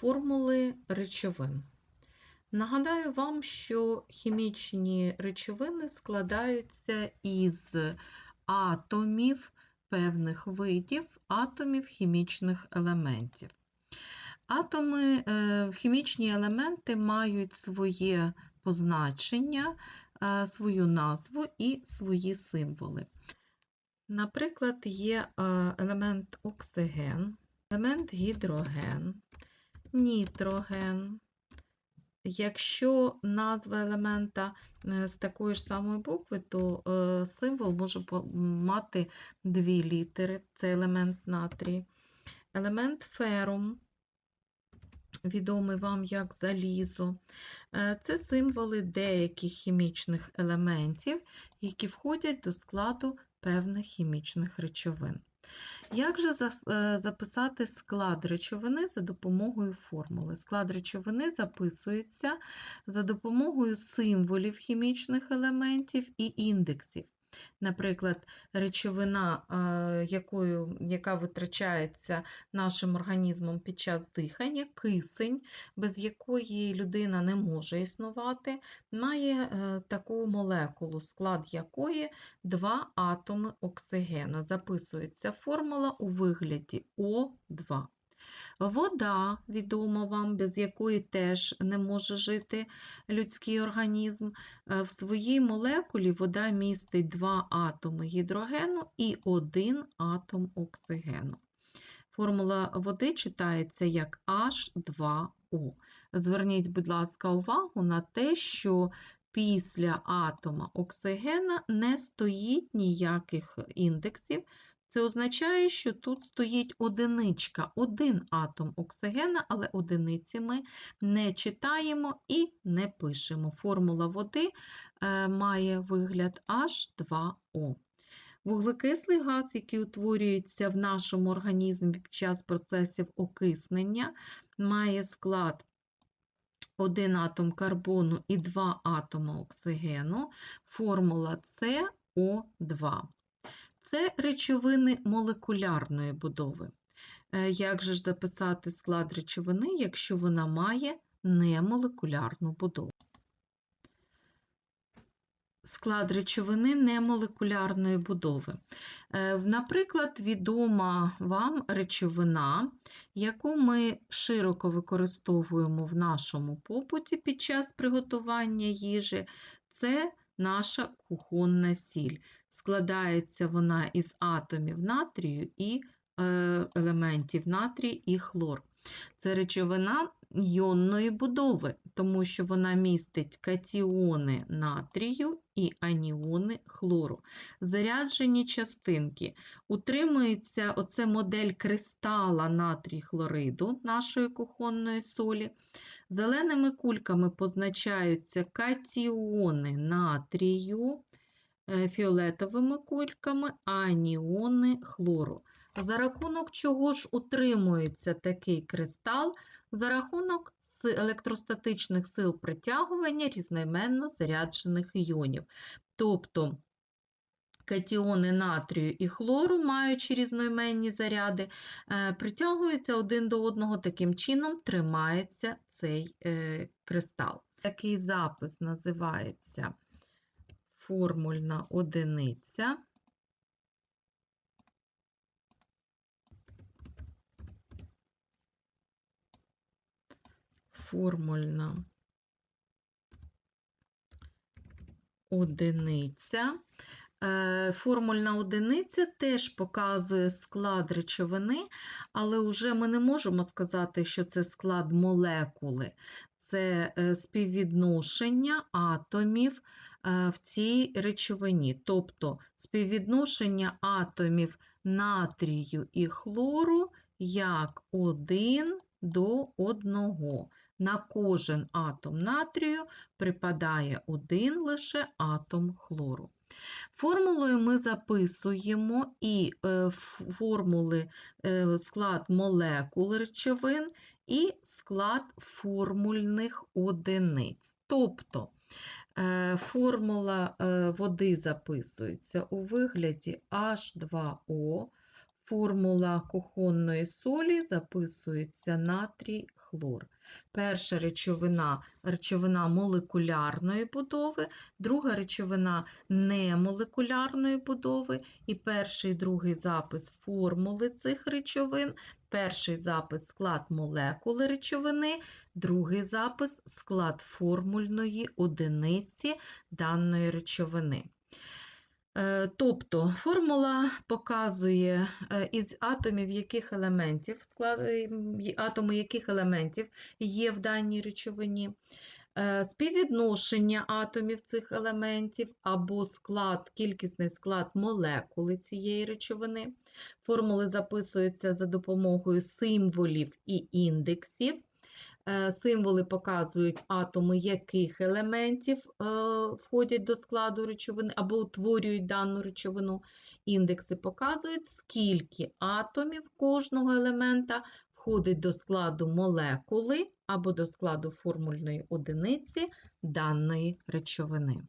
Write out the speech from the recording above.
Формули речовин. Нагадаю вам, що хімічні речовини складаються із атомів певних видів, атомів хімічних елементів. Атоми, е, хімічні елементи мають своє позначення, е, свою назву і свої символи. Наприклад, є е, елемент оксиген, елемент гідроген, нітроген. Якщо назва елемента е, з такої ж самої букви, то е, символ може мати дві літери, це елемент натрій. Елемент ферум, відомий вам як залізо, е, це символи деяких хімічних елементів, які входять до складу певних хімічних речовин. Як же е, записати склад речовини за допомогою формули? Склад речовини записується за допомогою символів хімічних елементів і індексів. Наприклад, речовина, е, якою, яка витрачається нашим організмом під час дихання, кисень, без якої людина не може існувати, має е, таку молекулу, склад якої два атоми оксигена. Записується формула у вигляді О2. Вода, відома вам, без якої теж не може жити людський організм. Е, в своїй молекулі вода містить два атоми гідрогену і один атом оксигену. Формула води читається як H2O. Зверніть, будь ласка, увагу на те, що після атома оксигена не стоїть ніяких індексів, це означає, що тут стоїть одиничка, один атом оксигена, але одиниці ми не читаємо і не пишемо. Формула води е, має вигляд H2O. Вуглекислий газ, який утворюється в нашому організмі під час процесів окиснення, має склад один атом карбону і два атоми оксигену, формула СО2 це речовини молекулярної будови. Е, як же ж записати склад речовини, якщо вона має немолекулярну будову? Склад речовини немолекулярної будови. Е, наприклад, відома вам речовина, яку ми широко використовуємо в нашому побуті під час приготування їжі, це наша кухонна сіль. Складається вона із атомів натрію і е, елементів натрій і хлор. Це речовина йонної будови, тому що вона містить катіони натрію і аніони хлору. Заряджені частинки. Утримується оце модель кристала натрій хлориду нашої кухонної солі. Зеленими кульками позначаються катіони натрію, е, фіолетовими кульками аніони хлору. За рахунок чого ж утримується такий кристал? За рахунок електростатичних сил притягування різноіменно заряджених іонів. Тобто катіони натрію і хлору, маючи різноіменні заряди, е, притягуються один до одного, таким чином тримається цей е, кристал. Такий запис називається формульна одиниця. Формульна одиниця. Е, формульна одиниця теж показує склад речовини, але вже ми не можемо сказати, що це склад молекули, це е, співвідношення атомів е, в цій речовині. Тобто співвідношення атомів натрію і хлору як один до одного. На кожен атом натрію припадає один лише атом хлору. Формулою ми записуємо і е, формули е, склад молекул речовин і склад формульних одиниць. Тобто е, формула води записується у вигляді H2O, Формула кухонної солі записується натрій хлор. Перша речовина речовина молекулярної будови, друга речовина немолекулярної будови, і перший і другий запис формули цих речовин, перший запис склад молекули речовини, другий запис склад формульної одиниці даної речовини. Е, Тобто формула показує е, із атомів яких елементів, е, атоми яких елементів є в даній речовині, співвідношення атомів цих елементів або склад, кількісний склад молекули цієї речовини. Формули записуються за допомогою символів і індексів. Е, Символи показують атоми яких елементів е, входять до складу речовини або утворюють дану речовину. Індекси показують, скільки атомів кожного елемента входить до складу молекули або до складу формульної одиниці даної речовини.